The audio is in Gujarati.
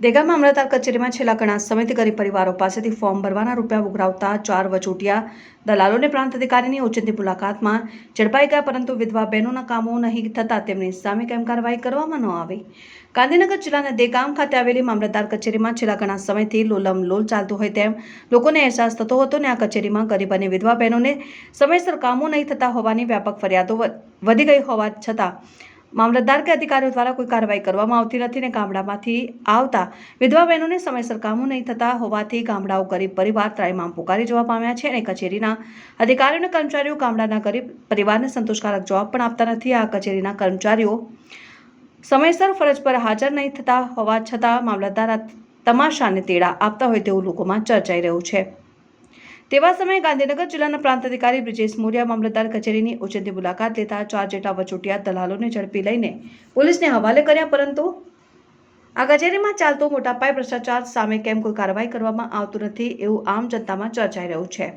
દેગા મામલતદાર કચેરીમાં છેલ્લા ઘણા સમયથી ગરીબ પરિવારો પાસેથી ફોર્મ ભરવાના રૂપિયા ઉઘરાવતા ચાર વચોટિયા દલાલોને પ્રાંત અધિકારીની ઓચિંતી મુલાકાતમાં ઝડપાઈ ગયા પરંતુ વિધવા બહેનોના કામો નહીં થતાં તેમની સામે કેમ કાર્યવાહી કરવામાં ન આવી? ગાંધીનગર જિલ્લાના દેગામ ખાતે આવેલી મામલતદાર કચેરીમાં છેલ્લા ઘણા સમયથી લોલમ લોલ ચાલતું હોય તેમ લોકોને અહેસાસ થતો હતો ને આ કચેરીમાં ગરીબ અને વિધવા બહેનોને સમયસર કામો નહીં થતા હોવાની વ્યાપક ફરિયાદો વધી ગઈ હોવા છતાં મામલતદાર કે અધિકારીઓ દ્વારા કોઈ કાર્યવાહી કરવામાં આવતી નથી ને ગામડામાંથી આવતા વિધવા બહેનોને સમયસર કામો નહીં થતા હોવાથી ગામડાઓ ગરીબ પરિવાર ત્રાઈમામ પુકારી જવા પામ્યા છે અને કચેરીના અધિકારીઓ અને કર્મચારીઓ ગામડાના ગરીબ પરિવારને સંતોષકારક જવાબ પણ આપતા નથી. આ કચેરીના કર્મચારીઓ સમયસર ફરજ પર હાજર નહીં થતા હોવા છતાં મામલતદાર તમાશાને તેડા આપતા હોય તેવું લોકોમાં ચર્ચાઈ રહ્યું છે. તેવા સમયે ગાંધીનગર જિલ્લાના પ્રાંત અધિકારી બ્રિજેશ મોરિયા મામલતદાર કચેરીની ઓચિંતી મુલાકાત લેતા ચાર જેટલા વચોટિયા દલાલોને ઝડપી લઈને પોલીસને હવાલે કર્યા, પરંતુ આ કચેરીમાં ચાલતો મોટા પાયે ભ્રષ્ટાચાર સામે કેમ કોઈ કાર્યવાહી કરવામાં આવતું નથી એવું આમ જનતામાં ચર્ચાઈ રહ્યું છે.